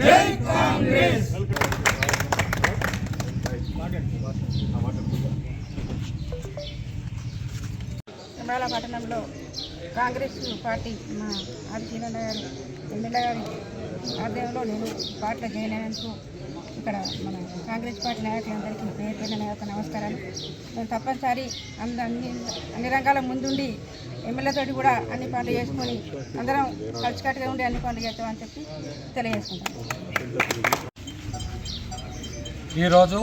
జై కాంగ్రెస్ పట్టణంలో కాంగ్రెస్ పార్టీ మా ఆదిశీలన్న గారు ఎమ్మెల్యే గారి ఆధ్వర్యంలో నేను పార్టీలో జాయిన్ అయినందుకు ఇక్కడ మన కాంగ్రెస్ పార్టీ నాయకులందరికీ పేరు పేరు నా యొక్క నమస్కారాలు. నేను తప్పనిసరి అంద అన్ని అన్ని రంగాల ముందుండి ఎమ్మెల్యేతోటి కూడా అన్ని పనులు చేసుకొని అందరం కలిసికట్టుగా ఉండి అన్ని పనులు చేస్తామని చెప్పి తెలియజేసుకుంటాను ఈరోజు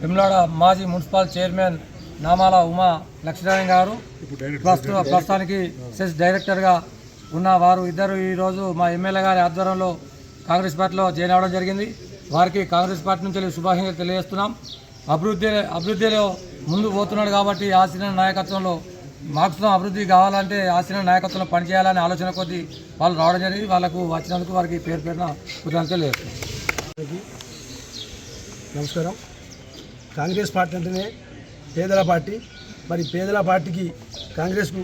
విమ్లాడ మాజీ మున్సిపల్ చైర్మన్ నామాల ఉమా లక్ష్మీనారాయణ గారు ప్రస్తుత ప్రస్తుతానికి సెస్ డైరెక్టర్గా ఉన్న వారు ఇద్దరు ఈరోజు మా ఎమ్మెల్యే గారి ఆధ్వర్యంలో కాంగ్రెస్ పార్టీలో జాయిన్ అవ్వడం జరిగింది. వారికి కాంగ్రెస్ పార్టీ నుంచి శుభాకాంక్షలు తెలియజేస్తున్నాం. అభివృద్ధి అభివృద్ధిలో ముందు పోతున్నాడు కాబట్టి ఆశీన నాయకత్వంలో మాకు అభివృద్ధి కావాలంటే ఆశీన నాయకత్వంలో పనిచేయాలనే ఆలోచన కొద్దీ వాళ్ళు రావడం జరిగింది. వాళ్ళకు వచ్చినందుకు వారికి పేరు పేరున కృతజ్ఞతలు తెలియజేస్తున్నాం. నమస్కారం. కాంగ్రెస్ పార్టీ అంటేనే పేదల పార్టీ. మరి పేదల పార్టీకి కాంగ్రెస్కు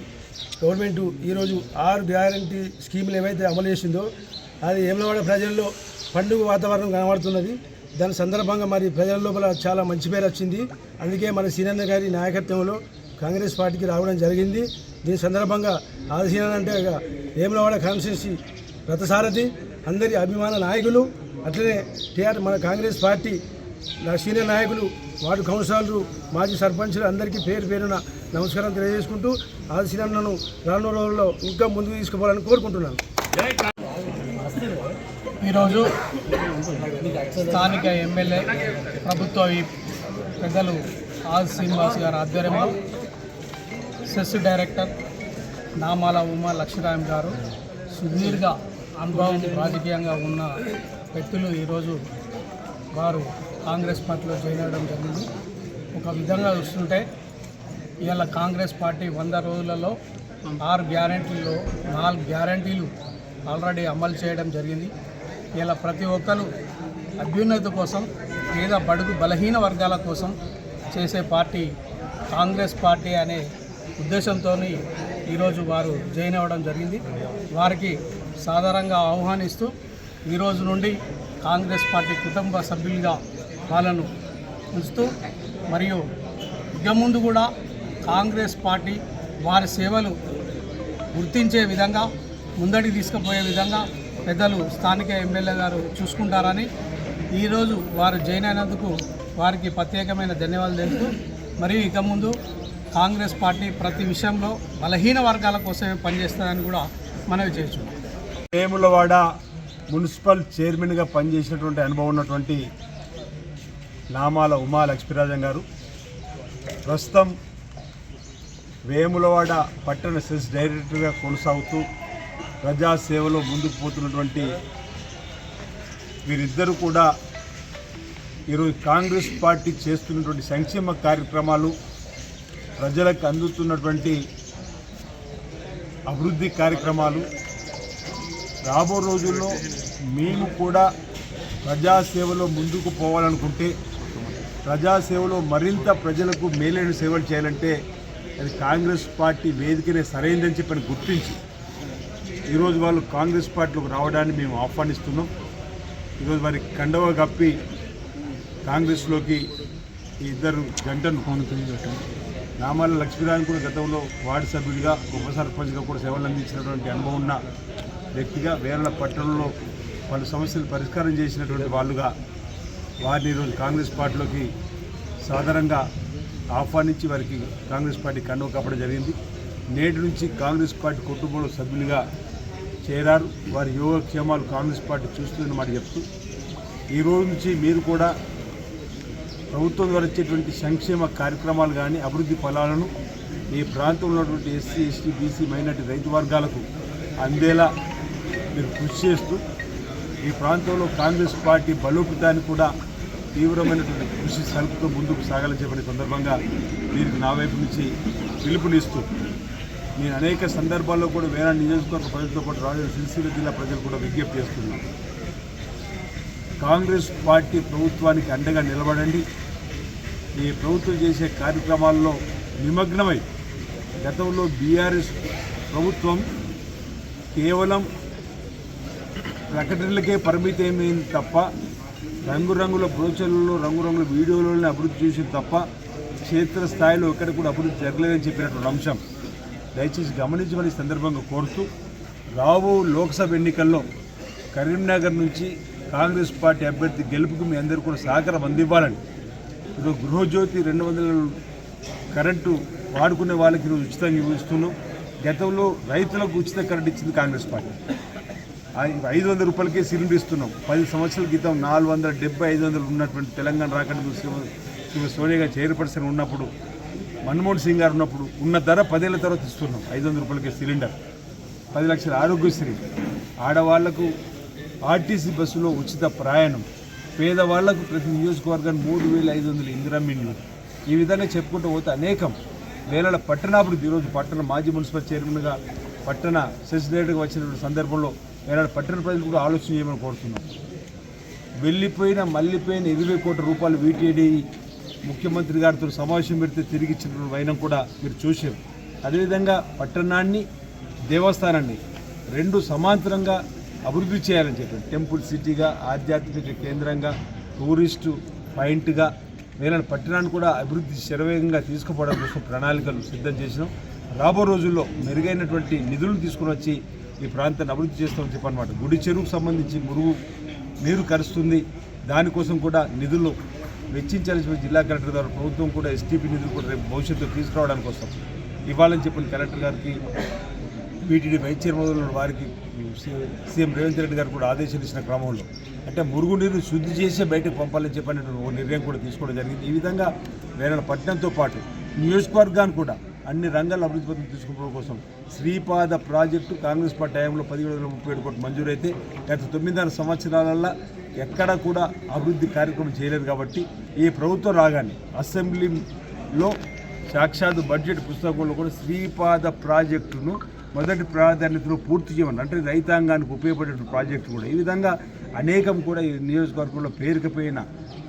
గవర్నమెంట్ ఈరోజు ఆరు గ్యారంటీ స్కీములు ఏవైతే అమలు చేసిందో అది ఏమలవాడ ప్రజల్లో పండుగ వాతావరణం కనబడుతున్నది. దాని సందర్భంగా మరి ప్రజల లోపల చాలా మంచి పేరు వచ్చింది. అందుకే మన సీనన్న గారి నాయకత్వంలో కాంగ్రెస్ పార్టీకి రావడం జరిగింది. దీని సందర్భంగా ఆదిశీనన్న అంటే ఇక వేములవాడ కాన్స్టిట్యూన్సీ రథసారథి అందరి అభిమాన నాయకులు అట్లనే టీఆర్ మన కాంగ్రెస్ పార్టీ సీనియర్ నాయకులు వార్డు కౌన్సిలర్లు మాజీ సర్పంచులు అందరికీ పేరు పేరున నమస్కారం తెలియజేసుకుంటూ ఆదిశీనన్నను రానున్న రోజుల్లో ఇంకా ముందుకు తీసుకుపోవాలని కోరుకుంటున్నాను. ఈరోజు స్థానిక ఎమ్మెల్యే ప్రభుత్వ పెద్దలు ఆర్ శ్రీనివాస్ గారి ఆధ్వర్యంలో సెస్ డైరెక్టర్ నామాల ఉమా లక్ష్మీరామ్ గారు సుదీర్ఘ అనుభవం రాజకీయంగా ఉన్న వ్యక్తులు ఈరోజు వారు కాంగ్రెస్ పార్టీలో జాయిన్ అవ్వడం జరిగింది. ఒక విధంగా చూస్తుంటే ఇవాళ కాంగ్రెస్ పార్టీ వంద రోజులలో ఆరు గ్యారంటీల్లో నాలుగు గ్యారంటీలు ఆల్రెడీ అమలు చేయడం జరిగింది. ఇలా ప్రతి ఒక్కరు అభ్యున్నతి కోసం లేదా బడుగు బలహీన వర్గాల కోసం చేసే పార్టీ కాంగ్రెస్ పార్టీ అనే ఉద్దేశంతో ఈరోజు వారు జాయిన్ అవ్వడం జరిగింది. వారికి సాధారణంగా ఆహ్వానిస్తూ ఈరోజు నుండి కాంగ్రెస్ పార్టీ కుటుంబ సభ్యులుగా వాళ్ళను ఉంచుతూ మరియు ఇక ముందు కూడా కాంగ్రెస్ పార్టీ వారి సేవలు గుర్తించే విధంగా ముందడికి తీసుకుపోయే విధంగా పెద్దలు స్థానిక ఎమ్మెల్యే గారు చూసుకుంటారని ఈరోజు వారు జాయిన్ అయినందుకు వారికి ప్రత్యేకమైన ధన్యవాదాలు తెలుపుతూ మరియు ఇక ముందు కాంగ్రెస్ పార్టీ ప్రతి విషయంలో బలహీన వర్గాల కోసమే పనిచేస్తుందని కూడా మనవి చేయొచ్చు వేములవాడ మున్సిపల్ చైర్మన్గా పనిచేసినటువంటి అనుభవం ఉన్నటువంటి నామాల ఉమా లక్ష్మీరాజన్ గారు ప్రస్తుతం వేములవాడ పట్టణ సెస్ డైరెక్టర్గా కొనసాగుతూ ప్రజాసేవలో ముందుకు పోతున్నటువంటి వీరిద్దరూ కూడా ఈరోజు కాంగ్రెస్ పార్టీ చేస్తున్నటువంటి సంక్షేమ కార్యక్రమాలు ప్రజలకు అందుతున్నటువంటి అభివృద్ధి కార్యక్రమాలు. రాబో రోజుల్లో మేము కూడా ప్రజాసేవలో ముందుకు పోవాలనుకుంటే ప్రజాసేవలో మరింత ప్రజలకు మేలైన సేవలు చేయాలంటే అది కాంగ్రెస్ పార్టీ వేదికనే సరైందని చెప్పని గుర్తించి ఈరోజు వాళ్ళు కాంగ్రెస్ పార్టీలోకి రావడాన్ని మేము ఆహ్వానిస్తున్నాం. ఈరోజు వారి కండవ కప్పి కాంగ్రెస్లోకి ఈ ఇద్దరు జంటను నామాల లక్ష్మీరాయన్ కూడా గతంలో వార్డు సభ్యుడిగా ఉప సర్పంచ్గా కూడా సేవలు అందించినటువంటి అనుభవం ఉన్న వ్యక్తిగా వేరల పట్టణంలో పలు సమస్యలు పరిష్కారం చేసినటువంటి వాళ్ళుగా వారిని ఈరోజు కాంగ్రెస్ పార్టీలోకి సాధారణంగా ఆహ్వానించి వారికి కాంగ్రెస్ పార్టీ కండువ కప్పడం జరిగింది. నేటి నుంచి కాంగ్రెస్ పార్టీ కుటుంబంలో సభ్యులుగా చేరారు. వారి యోగక్షేమాలు కాంగ్రెస్ పార్టీ చూస్తుందని మాట చెప్తూ ఈ రోజు నుంచి మీరు కూడా ప్రభుత్వం ద్వారా వచ్చేటువంటి సంక్షేమ కార్యక్రమాలు కానీ అభివృద్ధి ఫలాలను ఈ ప్రాంతంలో ఉన్నటువంటి ఎస్సీ ఎస్టీ బీసీ మైనార్టీ రైతు వర్గాలకు అందేలా మీరు కృషి చేస్తూ ఈ ప్రాంతంలో కాంగ్రెస్ పార్టీ బలోపేతాన్ని కూడా తీవ్రమైనటువంటి కృషి సరుకుతో ముందుకు సాగాలని చెప్పిన సందర్భంగా దీనికి నా వైపు నుంచి పిలుపునిస్తూ నేను అనేక సందర్భాల్లో కూడా వేరే నియోజకవర్గ ప్రజలతో పాటు రాజు సిరిసిల్ల జిల్లా ప్రజలు కూడా విజ్ఞప్తి చేస్తున్నాను కాంగ్రెస్ పార్టీ ప్రభుత్వానికి అండగా నిలబడండి. ఈ ప్రభుత్వం చేసే కార్యక్రమాల్లో నిమగ్నమై గతంలో బీఆర్ఎస్ ప్రభుత్వం కేవలం ప్రకటనలకే పరిమితమైంది తప్ప రంగురంగుల బ్రోచర్లలో రంగురంగుల వీడియోలను అభివృద్ధి చేసింది తప్ప క్షేత్రస్థాయిలో ఎక్కడ కూడా అభివృద్ధి జరగలేదని చెప్పినటువంటి అంశం. దయచేసి గమనించమని సందర్భంగా కోరుతూ రాబో లోక్సభ ఎన్నికల్లో కరీంనగర్ నుంచి కాంగ్రెస్ పార్టీ అభ్యర్థి గెలుపుకు మీ అందరూ కూడా సహకారం అందివ్వాలని. ఇప్పుడు గృహజ్యోతి రెండు వందల కరెంటు వాడుకునే వాళ్ళకి ఈరోజు ఉచితంగా ఇస్తున్నాం గతంలో రైతులకు ఉచిత కరెంట్ ఇచ్చింది కాంగ్రెస్ పార్టీ. ఐదు వందల రూపాయలకే సిలిండర్ ఇస్తున్నాం పది సంవత్సరాల క్రితం నాలుగు వందల డెబ్బై ఐదు వందలు ఉన్నటువంటి తెలంగాణ రాకడానికి శ్రీమతి సోనియా గారు చైర్పర్సన్ ఉన్నప్పుడు మన్మోహన్ సింగ్ గారు ఉన్నప్పుడు ఉన్న ధర పదేళ్ళ తర్వాత ఇస్తున్నాం. ఐదు వందల రూపాయలకే సిలిండర్. పది లక్షల ఆరోగ్యశ్రీ. ఆడవాళ్ళకు ఆర్టీసీ బస్సులో ఉచిత ప్రయాణం. పేదవాళ్ళకు ప్రతి నియోజకవర్గాన్ని మూడు వేల ఐదు వందల ఇందిరా ఈ విధంగా చెప్పుకుంటూ పోతే అనేకం. వేలల పట్టణాభివృద్ధి. ఈరోజు పట్టణ మాజీ మున్సిపల్ చైర్మన్గా పట్టణ సెసిడేటర్గా వచ్చినటువంటి సందర్భంలో వేల పట్టణ ప్రజలు కూడా ఆలోచన చేయమని కోరుతున్నాం. వెళ్ళిపోయిన మళ్ళీపోయిన ఇరవై కోట్ల రూపాయలు వీటీడీ ముఖ్యమంత్రి గారితో సమావేశం పెడితే తిరిగి ఇచ్చిన వైనం కూడా మీరు చూశారు. అదేవిధంగా పట్టణాన్ని దేవస్థానాన్ని రెండు సమాంతరంగా అభివృద్ధి చేయాలని చెప్పి టెంపుల్ సిటీగా ఆధ్యాత్మిక కేంద్రంగా టూరిస్టు పాయింట్గా వేల పట్టణాన్ని కూడా అభివృద్ధి శరవేగంగా తీసుకుపోవడం కోసం ప్రణాళికలు సిద్ధం చేసినాం. రాబో రోజుల్లో మెరుగైనటువంటి నిధులు తీసుకుని వచ్చి ఈ ప్రాంతాన్ని అభివృద్ధి చేస్తామని చెప్పనమాట గుడి చెరువుకు సంబంధించి మురుగు నీరు కరుస్తుంది. దానికోసం కూడా నిధులు వెచ్చించాల్సిన జిల్లా కలెక్టర్ గారు ప్రభుత్వం కూడా ఎస్టీపీ నిధులు కూడా రేపు భవిష్యత్తులో తీసుకురావడానికి కోసం ఇవ్వాలని చెప్పిన కలెక్టర్ గారికి వీటిని వైస్ చైర్మన్ వారికి సీఎం రేవంత్ రెడ్డి గారు కూడా ఆదేశాలు ఇచ్చిన క్రమంలో. అంటే మురుగునీరు శుద్ధి చేసే బయటకు పంపాలని చెప్పినటువంటి ఓ నిర్ణయం కూడా తీసుకోవడం జరిగింది. ఈ విధంగా వేరే పట్టణంతో పాటు నియోజకవర్గాన్ని కూడా అన్ని రంగాల అభివృద్ధి పథకం తీసుకోవడం కోసం శ్రీపాద ప్రాజెక్టు కాంగ్రెస్ పార్టీ టైంలో పదిహేడు వందల ముప్పై ఏడు కోట్లు మంజూరైతే గత తొమ్మిదిన్నర సంవత్సరాలలో ఎక్కడా కూడా అభివృద్ధి కార్యక్రమం చేయలేదు కాబట్టి ఈ ప్రభుత్వం రాగానే అసెంబ్లీలో సాక్షాత్ బడ్జెట్ పుస్తకంలో కూడా శ్రీపాద ప్రాజెక్టును మొదటి ప్రాధాన్యతలో పూర్తి చేయమని అంటే రైతాంగానికి ఉపయోగపడే ప్రాజెక్టు కూడా. ఈ విధంగా అనేకం కూడా ఈ నియోజకవర్గంలో పేరుకుపోయిన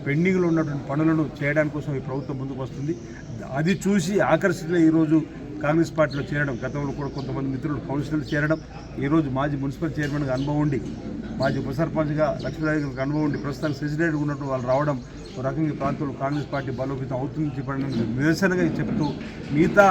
పెండింగ్లో ఉన్నటువంటి పనులను చేయడానికి కోసం ఈ ప్రభుత్వం ముందుకు వస్తుంది. అది చూసి ఆకర్షితులే ఈరోజు కాంగ్రెస్ పార్టీలో చేరడం గతంలో కూడా కొంతమంది మిత్రులు కౌన్సిలర్లు చేరడం ఈరోజు మాజీ మున్సిపల్ చైర్మన్గా అనుభవం ఉండి మాజీ ఉప సర్పంచ్గా లక్ష్మీరాజు అనుభవం ఉండి ప్రస్తుతానికి ప్రెసిడెంట్గా ఉన్నట్టు వాళ్ళు రావడం ఒక రకంగా ప్రాంతంలో కాంగ్రెస్ పార్టీ బలోపేతం అవుతుంది చెప్పడానికి నిరసనగా చెప్తూ మిగతా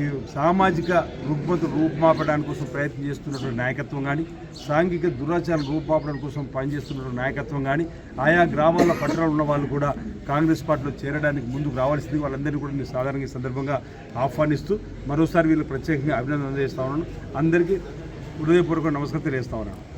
ఈ సామాజిక రుగ్మత రూపుమాపడానికి కోసం ప్రయత్నం చేస్తున్నటువంటి నాయకత్వం కానీ సాంఘిక దురాచారం రూపుమాపడం కోసం పనిచేస్తున్నటువంటి నాయకత్వం కానీ ఆయా గ్రామాల పట్టణాలు ఉన్న వాళ్ళు కూడా కాంగ్రెస్ పార్టీలో చేరడానికి ముందుకు రావాల్సింది. వాళ్ళందరినీ కూడా నేను సాధారణంగా సందర్భంగా ఆహ్వానిస్తూ మరోసారి వీళ్ళు ప్రత్యేకంగా అభినందన అందజేస్తా ఉన్నాను. అందరికీ హృదయపూర్వక నమస్కారం తెలియజేస్తా ఉన్నాను.